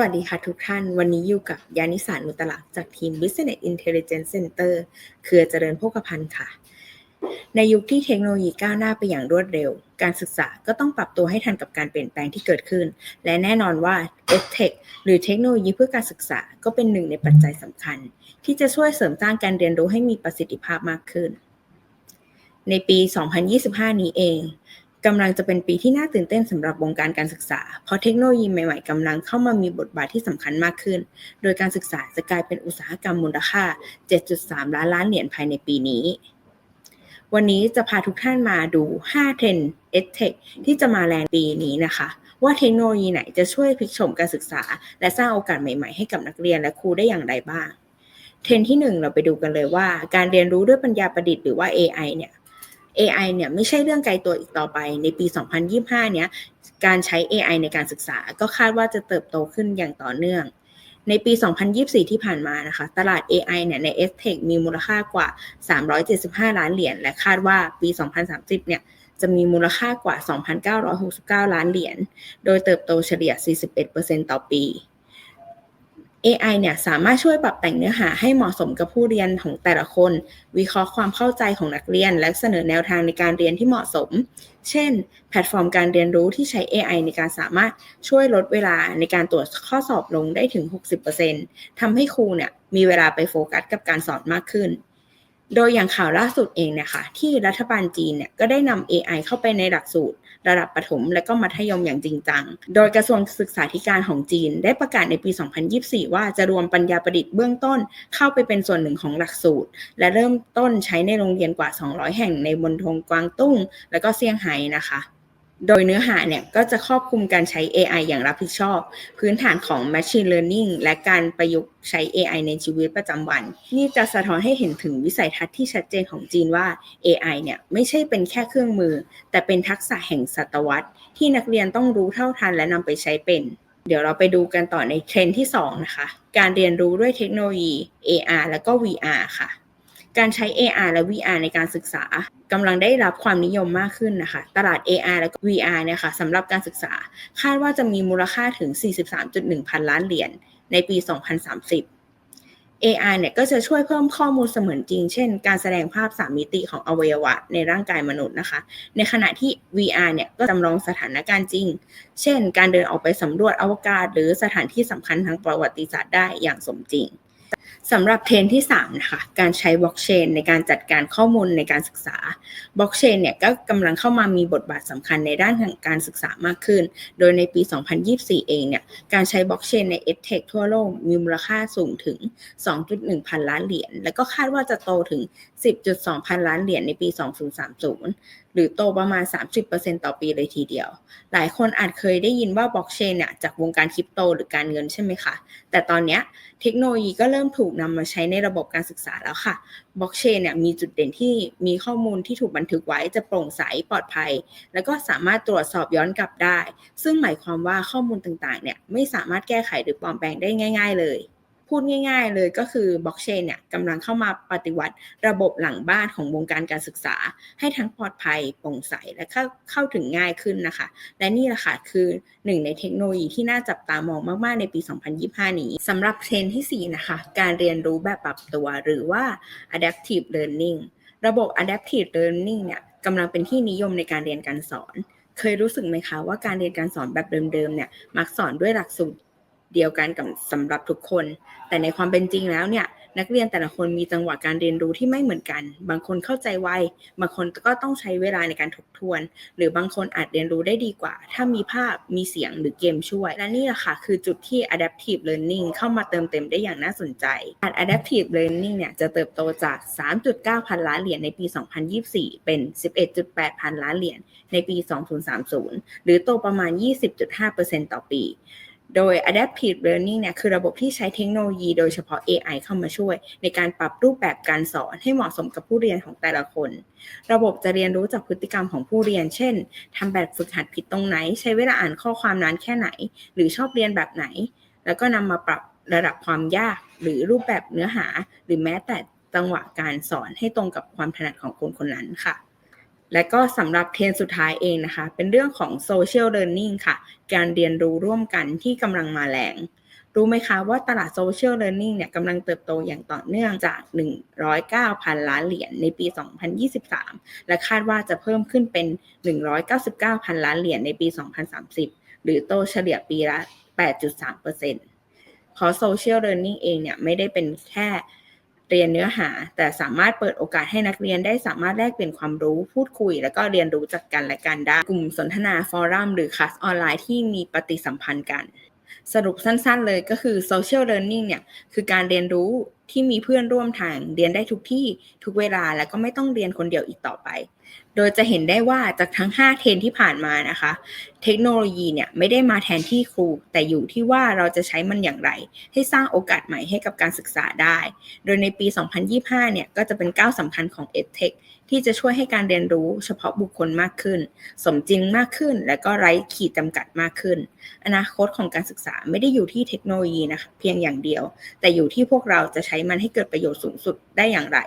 วัสดีค่ะทุกท่าน วันนี้อยู่กับยานิสานุตลักจากทีม Business Intelligence Center เครือเจริญโภคภัณฑ์ค่ะ ในยุคที่เทคโนโลยีก้าวหน้าไปอย่างรวดเร็ว การศึกษาก็ต้องปรับตัวให้ทันกับการเปลี่ยนแปลงที่เกิดขึ้น และแน่นอนว่า EdTech หรือเทคโนโลยีเพื่อการศึกษาก็เป็นหนึ่งในปัจจัยสำคัญ ที่จะช่วยเสริมสร้างการเรียนรู้ให้มีประสิทธิภาพมากขึ้น ในปี 2025 นี้เอง กำลังจะเป็นปีที่น่าตื่นเต้นสำหรับวงการการศึกษา เพราะเทคโนโลยีใหม่ๆกำลังเข้ามามีบทบาทที่สำคัญมากขึ้น โดยการศึกษาจะกลายเป็นอุตสาหกรรมมูลค่า 7.3 ล้านล้านเหรียญภายในปีนี้ วันนี้จะพาทุกท่านมาดู 5 เทรนด์ EdTech ที่จะมาแรงปีนี้นะคะ ว่าเทคโนโลยีไหนจะช่วยพลิกโฉมการศึกษา และสร้างโอกาสใหม่ๆให้กับนักเรียนและครูได้อย่างไรบ้างเทรนที่ 1 เราไปดูกันเลยว่า การเรียนรู้ด้วยปัญญาประดิษฐ์หรือว่า AI เนี่ย AI เนี่ยไม่ใช่เรื่องไกลตัวอีกต่อไปในปี 2025 เนี้ยการใช้ AI ในการศึกษาก็คาดว่าจะเติบโตขึ้นอย่างต่อเนื่อง ในปี 2024 ที่ผ่านมานะคะ ตลาด AI เนี่ยใน s t e c h มีมูลค่ากว่า 375 ล้านเหรียญ และคาดว่าปี 2030 เนี่ยจะมีมูลค่ากว่า 2,969 ล้านเหรียญ โดยเติบโตเฉลี่ย 41%ต่อปี AI เนี่ยสามารถช่วยปรับแต่งเนื้อหาให้เหมาะสมกับผู้เรียนของแต่ละคน วิเคราะห์ความเข้าใจของนักเรียน และเสนอแนวทางในการเรียนที่เหมาะสม เช่น แพลตฟอร์มการเรียนรู้ที่ใช้ AI ในการสามารถช่วยลดเวลาในการตรวจข้อสอบลงได้ถึง 60%ทำให้ครูเนี่ยมีเวลาไปโฟกัสกับการสอนมากขึ้น โดยอย่างข่าวล่าสุดเองเนี่ยคะที่รัฐบาลจีนเนี่ยก็ได้นำ AI เข้าไปในหลักสูตร ระดับประถมและก็มัธยมอย่างจริงจัง โดยกระทรวงศึกษาธิการของจีน ได้ประกาศในปี 2024 ว่าจะรวมปัญญาประดิษฐ์เบื้องต้นเข้าไปเป็นส่วนหนึ่งของหลักสูตร และเริ่มต้นใช้ในโรงเรียนกว่า 200 แห่งในมณฑลกวางตุ้ง และก็เซี่ยงไฮ้นะคะ โดยเนื้อหาเนี่ยก็จะครอบคลุมการใช้ AI อย่างรับผิดชอบ พื้นฐานของ Machine Learning และการประยุกต์ใช้ AI ในชีวิตประจำวัน นี่จะสะท้อนให้เห็นถึงวิสัยทัศน์ที่ชัดเจนของจีนว่า AI เนี่ยไม่ใช่เป็นแค่เครื่องมือ แต่เป็นทักษะแห่งศตวรรษ ที่นักเรียนต้องรู้เท่าทันและนำไปใช้เป็น เดี๋ยวเราไปดูกันต่อในเทรนที่ 2 นะคะ การเรียนรู้ด้วยเทคโนโลยี AR และก็ VR ค่ะ การใช้ AR และ VR ในการศึกษากำลังได้รับความนิยมมากขึ้นนะคะ ตลาด AR และ VR เนี่ยค่ะสำหรับการศึกษา คาดว่าจะมีมูลค่าถึง 43.1 พันล้านเหรียญในปี 2030 AI เนี่ยก็จะช่วยเพิ่มข้อมูลเสมือนจริง เช่น การแสดงภาพ 3 มิติของอวัยวะในร่างกายมนุษย์นะคะ ในขณะที่ VR เนี่ยก็จำลองสถานการณ์จริง เช่น การเดินออกไปสำรวจอวกาศ หรือสถานที่สำคัญทางประวัติศาสตร์ได้อย่างสมจริง สำหรับเทรนที่3นะคะการใช้บล็อกเชนในการจัดการข้อมูลในการศึกษาบล็อกเชนเนี่ยก็กำลังเข้ามามีบทบาทสำคัญในด้านของการศึกษามากขึ้น โดยในปี 2024 เองเนี่ยการใช้บล็อกเชนใน EdTech ทั่วโลกมีมูลค่าสูงถึง 2.1 พันล้านเหรียญ และก็คาดว่าจะโตถึง10.2 พันล้านเหรียญในปี 2030 หรือโตประมาณ 30%ต่อปีเลยทีเดียว หลายคนอาจเคยได้ยินว่าบล็อกเชนเนี่ยจากวงการคริปโตหรือการเงินใช่ไหมคะ แต่ตอนนี้เทคโนโลยีก็เริ่มถูกนำมาใช้ในระบบการศึกษาแล้วค่ะ บล็อกเชนเนี่ยมีจุดเด่นที่มีข้อมูลที่ถูกบันทึกไว้จะโปร่งใสปลอดภัย แล้วก็สามารถตรวจสอบย้อนกลับได้ ซึ่งหมายความว่าข้อมูลต่างๆเนี่ยไม่สามารถแก้ไขหรือปลอมแปลงได้ง่าย ๆ เลย พูดง่าย ๆ เลยก็คือบล็อกเชนเนี่ยกำลังเข้ามาปฏิวัติระบบหลังบ้านของวงการการศึกษา ให้ทั้งปลอดภัยโปร่งใสและเข้าเข้าถึงง่ายขึ้นนะคะ และนี่แหละค่ะคือหนึ่งในเทคโนโลยีที่น่าจับตามองมาก ๆ ในปี 2025 นี้สำหรับเทรนที่ 4 นะคะ การเรียนรู้แบบปรับตัวหรือว่า adaptive learning ระบบ adaptive learning เนี่ยกำลังเป็นที่นิยมในการเรียนการสอน เคยรู้สึกไหมคะว่าการเรียนการสอนแบบเดิมๆเนี่ยมักสอนด้วยหลักสูตร เดียวกันกับสำหรับทุกคน แต่ในความเป็นจริงแล้วเนี่ยนักเรียนแต่ละคนมีจังหวะการเรียนรู้ที่ไม่เหมือนกัน บางคนเข้าใจไว บางคนก็ต้องใช้เวลาในการทบทวน หรือบางคนอาจเรียนรู้ได้ดีกว่า ถ้ามีภาพ มีเสียงหรือเกมช่วย และนี่แหละค่ะ คือจุดที่ adaptive learning เข้ามาเติมเต็มได้อย่างน่าสนใจ adaptive learning เนี่ยจะเติบโตจาก 3.9 พันล้านเหรียญในปี 2024 เป็น 11.8 พันล้านเหรียญในปี 2030 หรือโตประมาณ 20.5%ต่อปี โดย Adaptive Learning เนี่ยคือระบบที่ใช้เทคโนโลยีโดยเฉพาะ AI เข้ามาช่วย ในการปรับรูปแบบการสอนให้เหมาะสมกับผู้เรียนของแต่ละคน ระบบจะเรียนรู้จากพฤติกรรมของผู้เรียน เช่นทำแบบฝึกหัดผิดตรงไหน ใช้เวลาอ่านข้อความนานแค่ไหน หรือชอบเรียนแบบไหน แล้วก็นำมาปรับระดับความยาก หรือรูปแบบเนื้อหา หรือแม้แต่จังหวะการสอนให้ตรงกับความถนัดของคนคนนั้นค่ะ และก็สำหรับเทรนสุดท้ายเองนะคะ เป็นเรื่องของ social learning ค่ะ การเรียนรู้ร่วมกันที่กำลังมาแรง รู้ไหมคะว่าตลาด Social Learning เนี่ยกำลังเติบโตอย่างต่อเนื่องจาก 109พันล้านเหรียญในปี 2023 และคาดว่าจะเพิ่มขึ้นเป็น 199พันล้านเหรียญในปี 2030 หรือโตเฉลี่ยปีละ 8.3%เพราะ Social Learning เองเนี่ยไม่ได้เป็นแค่ เรียนเนื้อหา แต่สามารถเปิดโอกาสให้นักเรียนได้สามารถแลกเปลี่ยนความรู้พูดคุย และก็เรียนรู้จากกันและกันได้ กลุ่มสนทนาฟอรัมหรือคลาสออนไลน์ที่มีปฏิสัมพันธ์กัน สรุปสั้นๆเลยก็คือ social learning เนี่ยคือการเรียนรู้ ที่มีเพื่อนร่วมทางเรียนได้ทุกที่ทุกเวลาและก็ไม่ต้องเรียนคนเดียวอีกต่อไป โดยจะเห็นได้ว่าจากทั้ง 5 เทรนที่ผ่านมานะคะ เทคโนโลยีเนี่ยไม่ได้มาแทนที่ครู แต่อยู่ที่ว่าเราจะใช้มันอย่างไร ให้สร้างโอกาสใหม่ให้กับการศึกษาได้ โดยในปี 2025 เนี่ยก็จะเป็นก้าวสำคัญของ EdTech ที่จะช่วยให้การเรียนรู้เฉพาะบุคคลมากขึ้น สมจริงมากขึ้น และก็ไร้ขีดจำกัดมากขึ้น อนาคตของการศึกษาไม่ได้อยู่ที่เทคโนโลยีนะคะเพียงอย่างเดียว แต่อยู่ที่พวกเราจะใช้มันให้เกิดประโยชน์สูงสุดได้อย่างไร